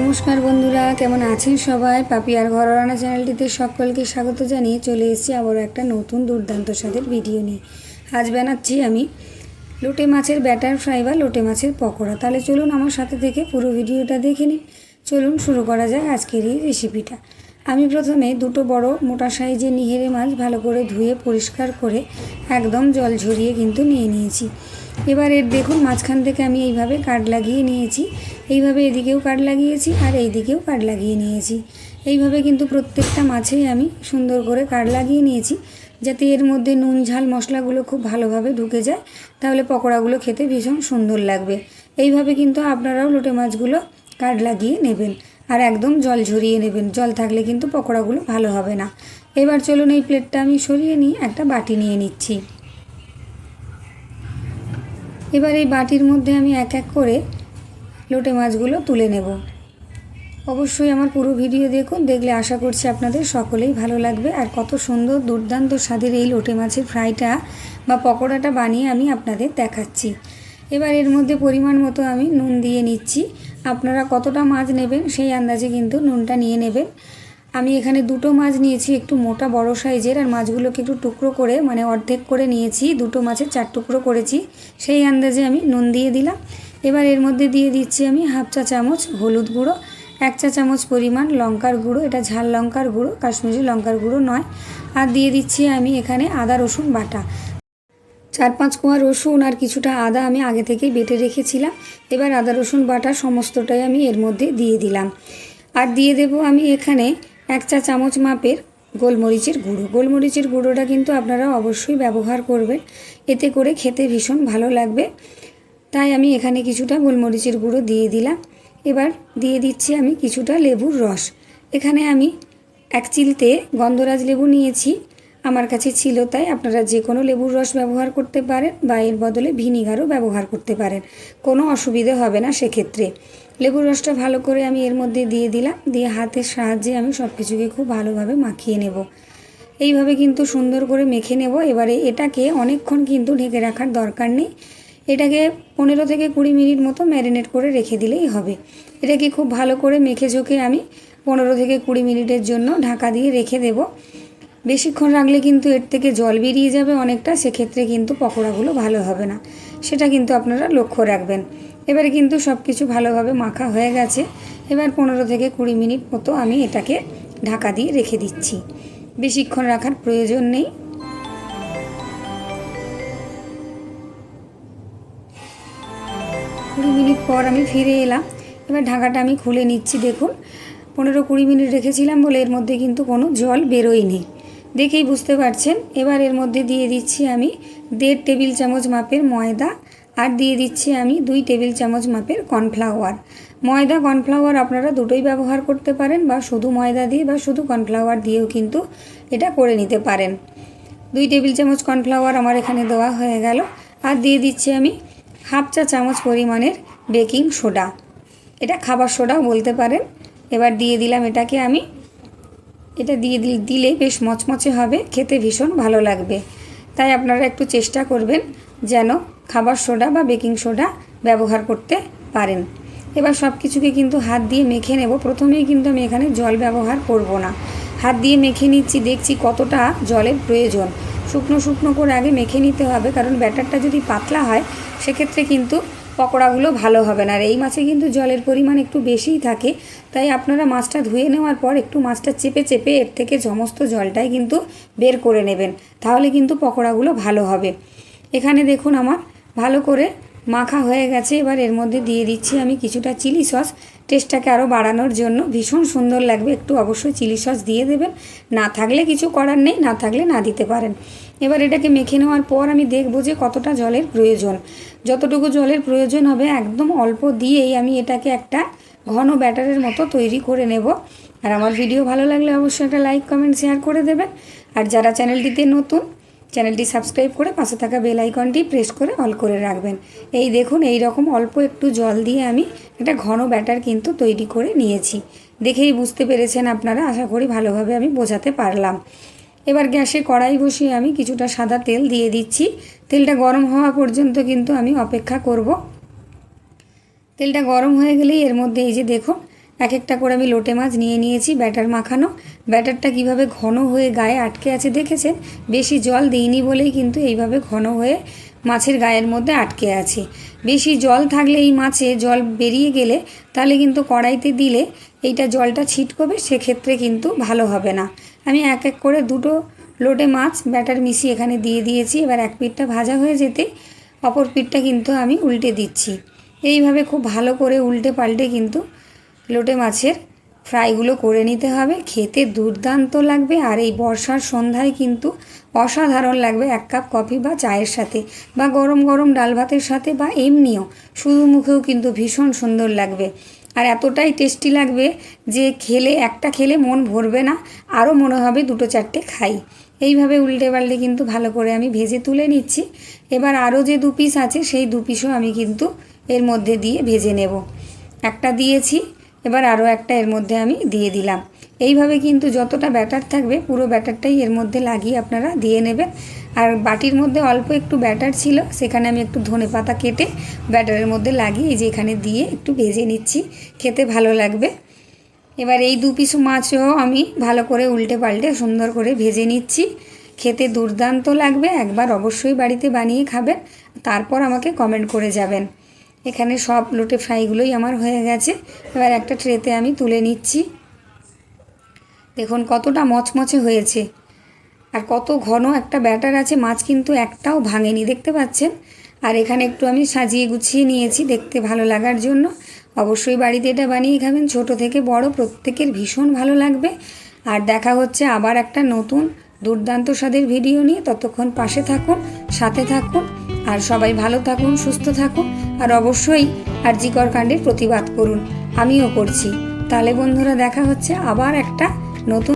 নমস্কার বন্ধুরা, কেমন আছেন সবাই? পাপিয়ার ঘর রান্না চ্যানেলটিতে সকলকে স্বাগত জানিয়ে চলে এসেছি আবারও একটা নতুন দুর্দান্ত স্বাদের ভিডিও নিয়ে। আজ বানাচ্ছি আমি লোটে মাছের ব্যাটার ফ্রাই বা লোটে মাছের পকোড়া। তাহলে চলুন আমার সাথে থেকে পুরো ভিডিওটা দেখে নিন। চলুন শুরু করা যাক আজকের এই রেসিপিটা আমি প্রথমে দুটো বড় মোটা সাইজের নিহেরে মাছ ভালো করে ধুয়ে পরিষ্কার করে একদম জল ঝরিয়ে কিন্তু নিয়ে নিয়েছি। এবার এর দেখুন মাঝখান থেকে আমি এইভাবে কাঠ লাগিয়ে নিয়েছি। এইভাবে এদিকেও কাঠ লাগিয়েছি আর এই দিকেও কাট লাগিয়ে নিয়েছি। এইভাবে কিন্তু প্রত্যেকটা মাছেই আমি সুন্দর করে কাঠ লাগিয়ে নিয়েছি যাতে এর মধ্যে নুন, ঝাল, মশলাগুলো খুব ভালোভাবে ঢুকে যায়। তাহলে পকোড়াগুলো খেতে ভীষণ সুন্দর লাগবে। এইভাবে কিন্তু আপনারাও লোটে মাছগুলো কাঠ লাগিয়ে নেবেন। আর একদম জল ঝরিয়ে নেবেন। জল থাকলে কিন্তু পকোড়াগুলো ভালো হবে না। এবার চলুন এই প্লেটটা আমি সরিয়ে নিয়ে একটা বাটি নিয়ে নিচ্ছি। এবার এই বাটির মধ্যে আমি এক এক করে লোটে মাছগুলো তুলে নেব। অবশ্যই আমার পুরো ভিডিও দেখুন, দেখলে আশা করছি আপনাদের সকলেই ভালো লাগবে। আর কত সুন্দর দুর্দান্ত স্বাদের এই লোটে মাছের ফ্রাইটা বা পকোড়াটা বানিয়ে আমি আপনাদের দেখাচ্ছি। এবার এর মধ্যে পরিমাণ মতো আমি নুন দিয়ে নিচ্ছি। আপনারা কতটা মাছ নেবেন সেই আন্দাজে কিন্তু নুনটা নিয়ে নেবেন। আমি এখানে দুটো মাছ নিয়েছি, একটু মোটা বড় সাইজের, আর মাছগুলোকে একটু টুকরো করে মানে অর্ধেক করে নিয়েছি, দুটো মাছের চার টুকরো করেছি। সেই আন্দাজে আমি নুন দিয়ে দিলাম। এবার এর মধ্যে দিয়ে দিচ্ছি আমি হাফ চা চামচ হলুদ গুঁড়ো, এক চা চামচ পরিমাণ লঙ্কার গুঁড়ো, এটা ঝাল লঙ্কার গুঁড়ো, কাশ্মীরি লঙ্কার গুঁড়ো নয়। আর দিয়ে দিচ্ছি আমি এখানে আদা রসুন বাটা। চার পাঁচ কোয়া রসুন আর কিছুটা আদা আমি আগে থেকেই বেটে রেখেছিলাম। এবার আদা, রসুন, বাটা সমস্তটাই আমি এর মধ্যে দিয়ে দিলাম। আর দিয়ে দেব আমি এখানে এক চা চামচ মাপের গোলমরিচের গুঁড়ো। গোলমরিচের গুঁড়োটা কিন্তু আপনারা অবশ্যই ব্যবহার করবেন। এতে করে খেতে ভীষণ ভালো লাগবে। তাই আমি এখানে কিছুটা গোলমরিচের গুঁড়ো দিয়ে দিলাম। এবার দিয়ে দিচ্ছি আমি কিছুটা লেবুর রস। এখানে আমি এক চিলতে গন্ধরাজ লেবু নিয়েছি। আমার কাছে ছিল তাই আপনারা যে কোনো লেবুর রস ব্যবহার করতে পারেন বা এর বদলে ভিনিগারও ব্যবহার করতে পারেন। কোনো অসুবিধে হবে না সেক্ষেত্রে। লেবুর রসটা ভালো করে আমি এর মধ্যে দিয়ে দিলাম। দিয়ে হাতের সাহায্যে আমি সব কিছুকে খুব ভালোভাবে মাখিয়ে নেব। এইভাবে কিন্তু সুন্দর করে মেখে নেব। এবারে এটাকে অনেকক্ষণ কিন্তু ঢেকে রাখার দরকার নেই। এটাকে পনেরো থেকে কুড়ি মিনিট মতো ম্যারিনেট করে রেখে দিলেই হবে। এটাকে খুব ভালো করে মেখে ঝোঁকে আমি পনেরো থেকে কুড়ি মিনিটের জন্য ঢাকা দিয়ে রেখে দেব। বেশিক্ষণ রাখলে কিন্তু এর থেকে জল বেরিয়ে যাবে অনেকটা, সেক্ষেত্রে কিন্তু পকোড়াগুলো ভালো হবে না। সেটা কিন্তু আপনারা লক্ষ্য রাখবেন। এবারে কিন্তু সব কিছু ভালোভাবে মাখা হয়ে গেছে। এবার পনেরো থেকে কুড়ি মিনিট মতো আমি এটাকে ঢাকা দিয়ে রেখে দিচ্ছি। বেশিক্ষণ রাখার প্রয়োজন নেই। কুড়ি মিনিট পর আমি ফিরে এলাম। এবার ঢাকাটা আমি খুলে নিচ্ছি, দেখুন। পনেরো কুড়ি মিনিট রেখেছিলাম বলে এর মধ্যে কিন্তু কোনো জল বেরোয়নি। দেখেই বুঝতে পারছেন। এবার এর মধ্যে দিয়ে দিচ্ছি আমি দেড় টেবিল চামচ মাপের ময়দা আর দিয়ে দিচ্ছি আমি দুই টেবিল চামচ মাপের কর্নফ্লাওয়ার। ময়দা, কর্নফ্লাওয়ার আপনারা দুটোই ব্যবহার করতে পারেন বা শুধু ময়দা দিয়ে বা শুধু কর্নফ্লাওয়ার দিয়েও কিন্তু এটা করে নিতে পারেন। দুই টেবিল চামচ কর্নফ্লাওয়ার আমার এখানে দেওয়া হয়ে গেল। আর দিয়ে দিচ্ছি আমি হাফ চা চামচ পরিমাণের বেকিং সোডা। এটা খাবার সোডাও বলতে পারেন। এবার দিয়ে দিলাম এটাকে আমি এটা দিয়ে দিলে বেশ মচমচে হবে, খেতে ভীষণ ভালো লাগবে। তাই আপনারা একটু চেষ্টা করবেন যেন খাবার সোডা বা বেকিং সোডা ব্যবহার করতে পারেন। এবার সব কিছুকে কিন্তু হাত দিয়ে মেখে নেব। প্রথমেই কিন্তু আমি এখানে জল ব্যবহার করব না। হাত দিয়ে মেখে নিচ্ছি, দেখছি কতটা জলের প্রয়োজন। শুকনো শুকনো করে আগে মেখে নিতে হবে, কারণ ব্যাটারটা যদি পাতলা হয়, সেক্ষেত্রে কিন্তু পকোড়াগুলো ভালো হবে না। আর এই মাছে কিন্তু জলের পরিমাণ একটু বেশিই থাকে। তাই আপনারা মাছটা ধুয়ে নেওয়ার পর একটু মাছটা চেপে চেপে এর থেকে সমস্ত জলটাই কিন্তু বের করে নেবেন। তাহলে কিন্তু পকোড়াগুলো ভালো হবে। এখানে দেখুন আমার ভালো করে মাখা হয়ে গেছে। এবার এর মধ্যে দিয়ে দিচ্ছি আমি কিছুটা চিলি সস। টেস্টটাকে আরও বাড়ানোর জন্য ভীষণ সুন্দর লাগবে। একটু অবশ্যই চিলি সস দিয়ে দেবেন। না থাকলে কিছু করার নেই, না থাকলে না দিতে পারেন। এবার এটাকে মেখে নেওয়ার পর আমি দেখব যে কতটা জলের প্রয়োজন। যতটুকু জলের প্রয়োজন হবে, একদম অল্প দিয়েই আমি এটাকে একটা ঘন ব্যাটারের মতো তৈরি করে নেব। আর আমার ভিডিও ভালো লাগলে অবশ্যই একটা লাইক, কমেন্ট, শেয়ার করে দেবেন। আর যারা চ্যানেলটিতে নতুন, চ্যানেলটি সাবস্ক্রাইব করে পাশে থাকা বেল আইকনটি প্রেস করে অল করে রাখবেন। এই দেখুন, এই রকম অল্প একটু জল দিয়ে আমি একটা ঘন ব্যাটার কিন্তু তৈরি করে নিয়েছি। দেখেই বুঝতে পেরেছেন আপনারা, আশা করি ভালোভাবে আমি বোঝাতে পারলাম। এবার গ্যাসে কড়াই বসিয়ে আমি কিছুটা সাদা তেল দিয়ে দিচ্ছি। তেলটা গরম হওয়া পর্যন্ত কিন্তু আমি অপেক্ষা করব। তেলটা গরম হয়ে গেলেই এর মধ্যে এই যে দেখুন এক একটা করে আমি লোটে মাছ নিয়ে নিয়েছি, ব্যাটার মাখানো। ব্যাটারটা কীভাবে ঘন হয়ে গায়ে আটকে আছে দেখেছেন? বেশি জল দিইনি বলেই কিন্তু এইভাবে ঘন হয়ে মাছের গায়ের মধ্যে আটকে আছে। বেশি জল থাকলে এই মাছে জল বেরিয়ে গেলে তাহলে কিন্তু কড়াইতে দিলে এইটা জলটা ছিটকবে, সেক্ষেত্রে কিন্তু ভালো হবে না। আমি এক এক করে দুটো লোটে মাছ ব্যাটার মিশিয়ে এখানে দিয়ে দিয়েছি। এবার এক পিঠটা ভাজা হয়ে যেতে অপর পিঠটা কিন্তু আমি উল্টে দিচ্ছি। এইভাবে খুব ভালো করে উল্টে পাল্টে কিন্তু লোটে মাছের ফ্রাইগুলো করে নিতে হবে। খেতে দুর্দান্ত লাগবে। আর এই বর্ষার সন্ধ্যায় কিন্তু অসাধারণ লাগবে এক কাপ কফি বা চায়ের সাথে বা গরম গরম ডাল ভাতের সাথে বা এমনিও শুধু মুখেও কিন্তু ভীষণ সুন্দর লাগবে। আর এতটাই টেস্টি লাগবে যে খেলে, একটা খেলে মন ভরবে না। আরও মনে হবে দুটো চারটে খাই। এইভাবে উল্টে পাল্টে কিন্তু ভালো করে আমি ভেজে তুলে নিচ্ছি। এবার আরও যে দু পিস আছে, সেই দু পিসও আমি কিন্তু এর মধ্যে দিয়ে ভেজে নেব। একটা দিয়েছি এবার আরও একটা এর মধ্যে আমি দিয়ে দিলাম। এইভাবে কিন্তু যতটা ব্যাটার থাকবে, পুরো ব্যাটারটাই এর মধ্যে লাগিয়ে আপনারা দিয়ে নেবেন। আর বাটির মধ্যে অল্প একটু ব্যাটার ছিল, সেখানে আমি একটু ধনে পাতা কেটে ব্যাটারের মধ্যে লাগিয়ে এই যে এখানে দিয়ে একটু ভেজে নিচ্ছি। খেতে ভালো লাগবে। এবার এই দু পিস মাছও আমি ভালো করে উল্টে পাল্টে সুন্দর করে ভেজে নিচ্ছি। খেতে দুর্দান্ত লাগবে, একবার অবশ্যই বাড়িতে বানিয়ে খাবেন। তারপর আমাকে কমেন্ট করে যাবেন। এখানে সব লোটে ফ্রাইগুলোই আমার হয়ে গেছে। এবার একটা ট্রেতে আমি তুলে নিচ্ছি। দেখুন কতটা মচমচে হয়েছে। আর কত ঘন একটা ব্যাটার আছে, মাছ কিন্তু একটাও ভাঙেনি, দেখতে পাচ্ছেন? আর এখানে একটু আমি সাজিয়ে গুছিয়ে নিয়েছি দেখতে ভালো লাগার জন্য। অবশ্যই বাড়িতে এটা বানিয়ে খাবেন, ছোট থেকে বড় প্রত্যেকের ভীষণ ভালো লাগবে। আর দেখা হচ্ছে আবার একটা নতুন দুর্দান্ত স্বাদের ভিডিও নিয়ে। ততক্ষণ পাশে থাকুন, সাথে থাকুন, আর সবাই ভালো থাকুন, সুস্থ থাকুন। আর অবশ্যই আরজিকর কাণ্ডের প্রতিবাদ করুন। আমিও করছি। তাহলে বন্ধুরা দেখা হচ্ছে আবার একটা নতুন